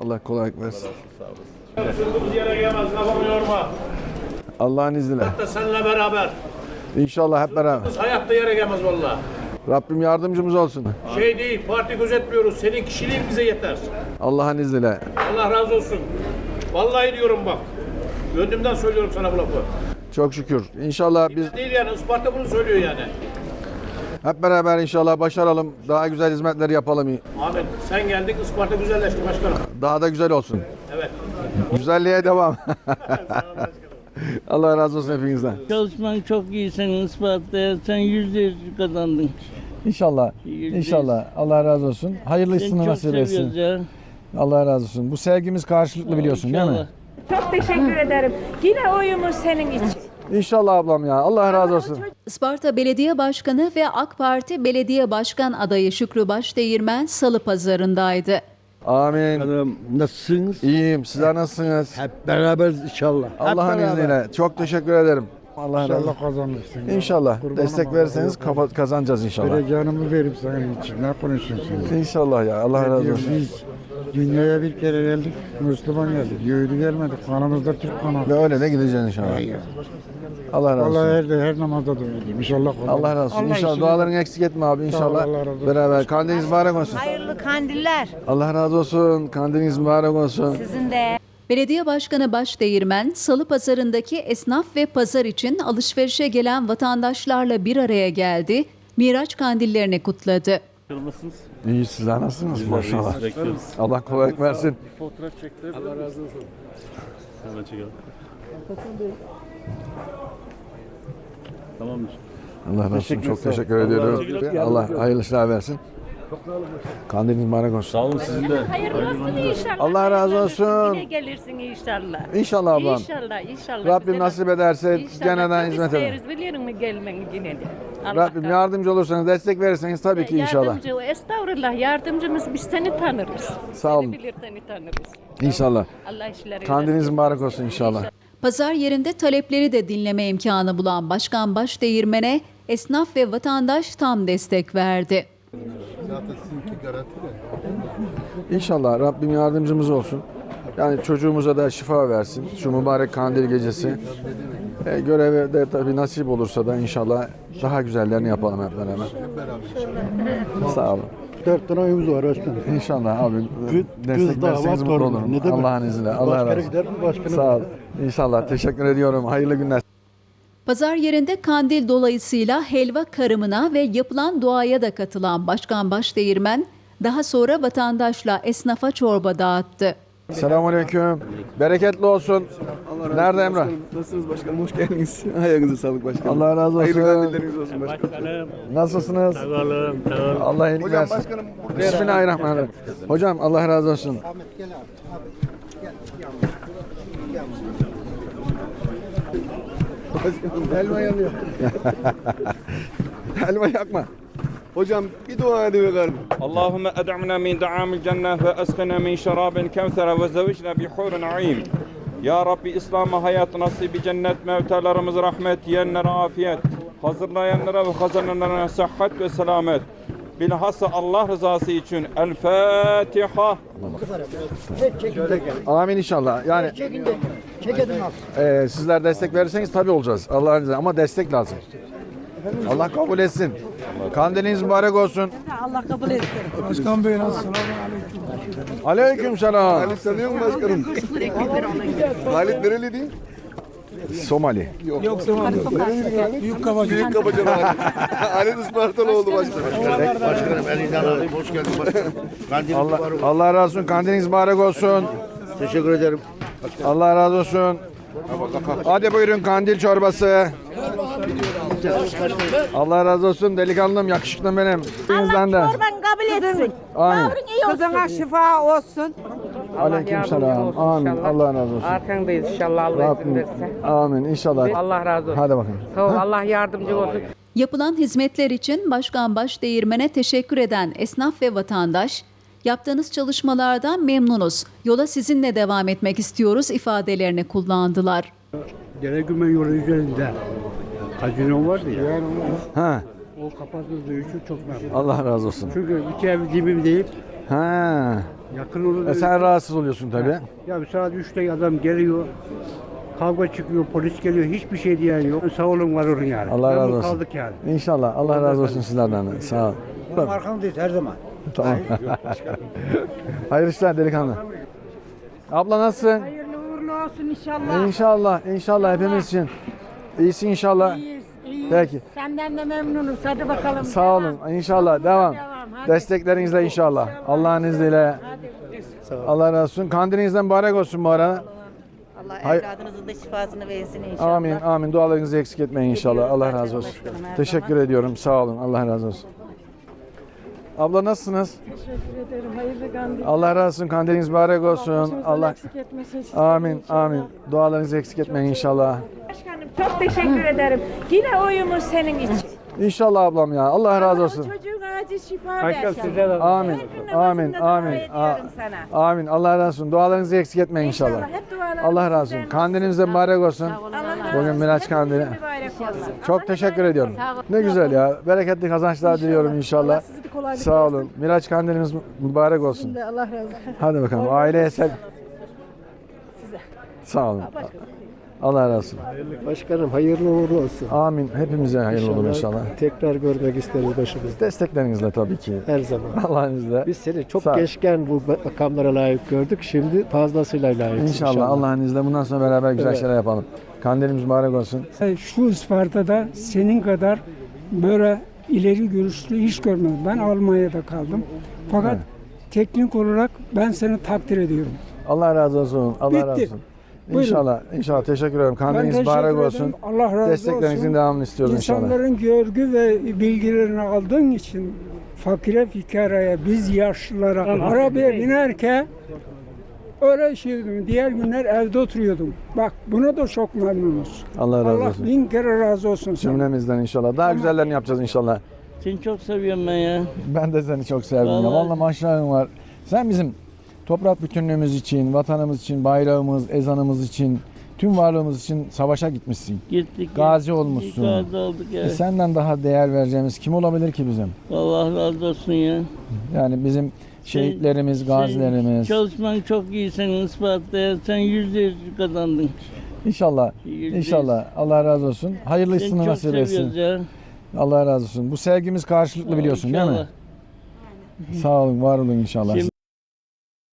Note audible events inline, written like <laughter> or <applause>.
Allah kolaylık versin. Sırtımız yere gelmez, kafamı yorma. Allah'ın izniyle. Da seninle beraber. İnşallah hep beraber. Biz hayatta yere gelmez valla. Rabbim yardımcımız olsun. Şey değil, parti gözetmiyoruz. Senin kişiliğin bize yeter. Allah'ın izniyle. Allah razı olsun. Vallahi diyorum bak. Gönlümden söylüyorum sana bu lafı. Çok şükür. İnşallah biz Değil yani, Isparta bunu söylüyor yani. Hep beraber inşallah başaralım. Daha güzel hizmetler yapalım. Ahmet sen geldik, Isparta güzelleşti başkanım. Daha da güzel olsun. Evet. Güzelliğe devam. <laughs> Allah razı olsun hepinizden. Çalışman çok iyi senin ispatlayan. Sen yüzde yüz kazandın. İnşallah. Yüzde İnşallah. Allah razı olsun. Hayırlısını nasip etsin. ya. Allah razı olsun. Bu sevgimiz karşılıklı biliyorsun değil mi? İnşallah. Çok teşekkür ederim. Yine oyumuz senin için. İnşallah ablam ya. Allah razı olsun. Isparta Belediye Başkanı ve AK Parti Belediye Başkan adayı Şükrü Başdeğirmen Salı Pazarındaydı. Amin. Hanım nasılsınız? İyiyim. Sizler nasılsınız? Hep beraberiz inşallah. Allah'ın beraber. izniyle. Çok teşekkür ederim. Allah razı olsun. İnşallah kazanırsın. İnşallah. Kurbanım Destek Allah verirseniz kafa- kazanacağız inşallah. Vereceğimi verip senin için. Ne konuşuyorsun sen? İnşallah ya. Allah razı olsun. Biz dünyaya bir kere geldik, Müslüman geldik. Yahudi gelmedik. Kanımızda Türk kanı. Ve öyle de gideceğiz inşallah. Allah razı Vallahi olsun. her, her namazda duydum. İnşallah kazanırız. Allah razı olsun. Allah İnşallah işini- dualarını eksik etme abi inşallah. Allah razı olsun. Beraber kandiliniz mübarek olsun. Hayırlı kandiller Allah razı olsun. Kandiliniz mübarek olsun. sizin de. Belediye Başkanı Başdeğirmen, Salı Pazarındaki esnaf ve pazar için alışverişe gelen vatandaşlarla bir araya geldi, Miraç kandillerini kutladı. Nasılsınız? İyi sizler nasılsınız? Maşallah. Bekliyoruz. Allah kolaylık versin. Fotoğraf çektirebilir Allah razı olsun. Hemen çekelim. Tamamdır. Allah razı olsun. Çok teşekkür ediyorum. Allah hayırlı işler versin. Kandiliniz mübarek olsun. Sağ olun sizin de. Hayırlısı inşallah. Allah razı olsun. Yine gelirsin inşallah. İnşallah ablam. İnşallah, inşallah. Rabbim Bize nasip ederse İnşallah. geneden Çok hizmet eder. isteriz biliyor musun gelmeni yine de. Allah Rabbim razı- yardımcı olursanız, destek verirseniz tabii ki inşallah. Yardımcı, estağfurullah yardımcımız biz seni tanırız. Sağ olun. Seni bilir seni tanırız. İnşallah. Allah işleri Kandiliniz mübarek olsun inşallah. Pazar yerinde talepleri de dinleme imkanı bulan Başkan Başdeğirmen'e esnaf ve vatandaş tam destek verdi. İnşallah Rabbim yardımcımız olsun. Yani çocuğumuza da şifa versin. Şu mübarek kandil gecesi. E, görevi de tabii nasip olursa da inşallah daha güzellerini yapalım hep beraber. Sağ olun. Dört tane oyumuz var başkanım. İnşallah abi Kız, destek damat, mutlu olurum. Ne demek? Allah'ın izniyle. Allah razı olsun. gider mi başkanım? Sağ ol. İnşallah. Teşekkür ediyorum. Hayırlı günler. Pazar yerinde kandil dolayısıyla helva karımına ve yapılan duaya da katılan Başkan Başdeğirmen, daha sonra vatandaşla esnafa çorba dağıttı. Selamünaleyküm. Bereketli olsun. Nerede Emrah? Nasılsınız başkanım? Hoş geldiniz. <laughs> Ayağınıza sağlık başkanım. Allah razı Hayırlı olsun. kandilleriniz olsun başkanım. Başkanım. Nasılsınız? Sağolun. Tamam. Allah iyilik Hocam versin. başkanım Bismillahirrahmanirrahim. Hocam Allah razı olsun. Başkanım helva yanıyor. <laughs> Helva yakma. Hocam bir dua edin. Allahümme ed'amna min da'amil cennet ve eskina min şarabin kevsere ve zevicna bi hurun aim. Ya Rabbi İslam'a hayat nasibi cennet mevtalarımız rahmet yiyenlere afiyet. Hazırlayanlara ve kazananlara sıhhat ve selamet. Bilhassa Allah rızası için El Fatiha. Amin inşallah. Yani Çekin de, çek edin. e, sizler destek verirseniz tabii olacağız. Allah'ın izniyle ama destek lazım. Allah kabul etsin. Kandiliniz mübarek olsun. Başkan Bey nasılsın? Aleyküm selam. Halit tanıyor musun başkanım? Halit nereli değil? Somali. Yok zaman Büyük kabacı. Büyük kabacan Halit. <laughs> Halit Ispartalı oldu başkanım. Başkanım elinden alın. Hoş geldin başkanım. Kandil Allah, Allah razı olsun. Kandiliniz mübarek olsun. Teşekkür ederim. Allah razı olsun. Hadi buyurun kandil çorbası. Allah razı olsun delikanlım, yakışıklım benim. Elinizden de. Kurban kabul etsin. Amin. Yavrum iyi olsun. Kızına şifa olsun. Aleyküm selam. Amin. Allah razı olsun. Arkandayız inşallah Allah izin Rabbim. verirse. Amin. İnşallah. Allah razı olsun. Hadi bakalım. Sağ ol. Allah yardımcı olsun. Yapılan hizmetler için Başkan Başdeğirmen'e teşekkür eden esnaf ve vatandaş, yaptığınız çalışmalardan memnunuz, yola sizinle devam etmek istiyoruz ifadelerini kullandılar. Gerekümen yolu üzerinde. Kazino vardı ya. Ha. O kapatıldığı için çok memnun. Allah razı olsun. Çünkü iki ev dibimdeyim. Ha. Yakın olur. E sen rahatsız oluyorsun tabii. Ya bir saat 3'te adam geliyor. Kavga çıkıyor, polis geliyor, hiçbir şey diyen yok. Sağ olun, var olun yani. Allah razı Memnun olsun. kaldık yani. İnşallah. Allah razı olsun sizlerden de. Sağ ol. Tamam. Arkamdayız her zaman. Tamam. <laughs> Hayırlı işler delikanlı. Abla nasılsın? Hayırlı uğurlu olsun inşallah. İnşallah. İnşallah hepimiz için. İyisin inşallah. İyiyiz. Peki. Senden de memnunuz. Hadi bakalım. Sağ olun. İnşallah. Devam. Devam, hadi. Desteklerinizle inşallah. Allah'ın izniyle. Allah razı olsun. Kandilinizden mübarek olsun bu arada. Allah Hay- evladınızın da şifasını versin inşallah. Amin. Amin. Dualarınızı eksik etmeyin inşallah. Allah razı olsun. Teşekkür ediyorum. Sağ olun. Allah razı olsun. Abla nasılsınız? Teşekkür ederim. Hayırlı kandil. Allah razı olsun. Kandiliniz mübarek olsun. Allah Eksik etmesin Amin. inşallah. Amin. Dualarınızı eksik etmeyin inşallah. Başkanım çok teşekkür ederim. Yine oyumuz senin için. İnşallah ablam ya. Allah razı olsun. Çocuğun acil şifa versin. size de Amin. Her gün Amin. dua Amin. ediyorum sana. Amin. Allah razı olsun. Dualarınızı eksik etmeyin inşallah. hep dualarımız Allah razı olsun. sizden Kandiliniz de mübarek olsun. Allah razı Bugün olsun. Miraç Kandili. Hepimizin mübarek olsun. Çok teşekkür ediyorum. Ne güzel ya. Bereketli kazançlar diliyorum inşallah. Sağ olun. Miraç Kandiliniz mübarek olsun. Allah razı olsun. Hadi bakalım. Aileye sen. Sağ olun. Allah razı olsun. Başkanım hayırlı uğurlu olsun. Amin. Hepimize hayırlı olur inşallah. Tekrar görmek isteriz başımızda. Desteklerinizle tabii ki. Her zaman. Allah'ın izniyle. Biz seni çok Sağ ol. gençken bu makamlara layık gördük. Şimdi fazlasıyla layık. İnşallah Allah'ın izniyle bundan sonra beraber güzel Evet. şeyler yapalım. Kandilimiz mübarek olsun. Şu Isparta'da senin kadar böyle ileri görüşlü hiç görmedim. Ben Almanya'da kaldım. Fakat Evet. teknik olarak ben seni takdir ediyorum. Allah razı olsun. Allah Bitti. razı olsun. Buyurun. İnşallah. İnşallah. Teşekkür ederim. Kandiliniz mübarek olsun. Allah razı Desteklerinizin olsun. devamını istiyoruz inşallah. İnsanların görgü ve bilgilerini aldığın için fakire fikaraya biz yaşlılara arabaya binerken öyle şeydim. Diğer günler evde oturuyordum. Bak buna da çok memnunuz. Allah razı Allah olsun. bin kere razı olsun sana. Cümlemizden inşallah. Daha güzellerini yapacağız inşallah. Seni çok seviyorum ben ya. Ben de seni çok ya. Vallahi. Vallahi maşallahın var. Sen bizim toprak bütünlüğümüz için, vatanımız için, bayrağımız, ezanımız için, tüm varlığımız için savaşa gitmişsin. Gittik. Gazi gittik. olmuşsun. Gazi olduk ya. E senden daha değer vereceğimiz kim olabilir ki bizim? Allah razı olsun ya. Yani bizim şehitlerimiz, Sen- gazilerimiz. Çalışman çok iyi senin ispatla. Sen yüzde yüz kazandın. İnşallah. Yüzde yüz. İnşallah. Allah razı olsun. Hayırlısını nasip etsin. ya. Allah razı olsun. Bu sevgimiz karşılıklı biliyorsun değil mi? İnşallah. Sağ olun, var olun inşallah. Şimdi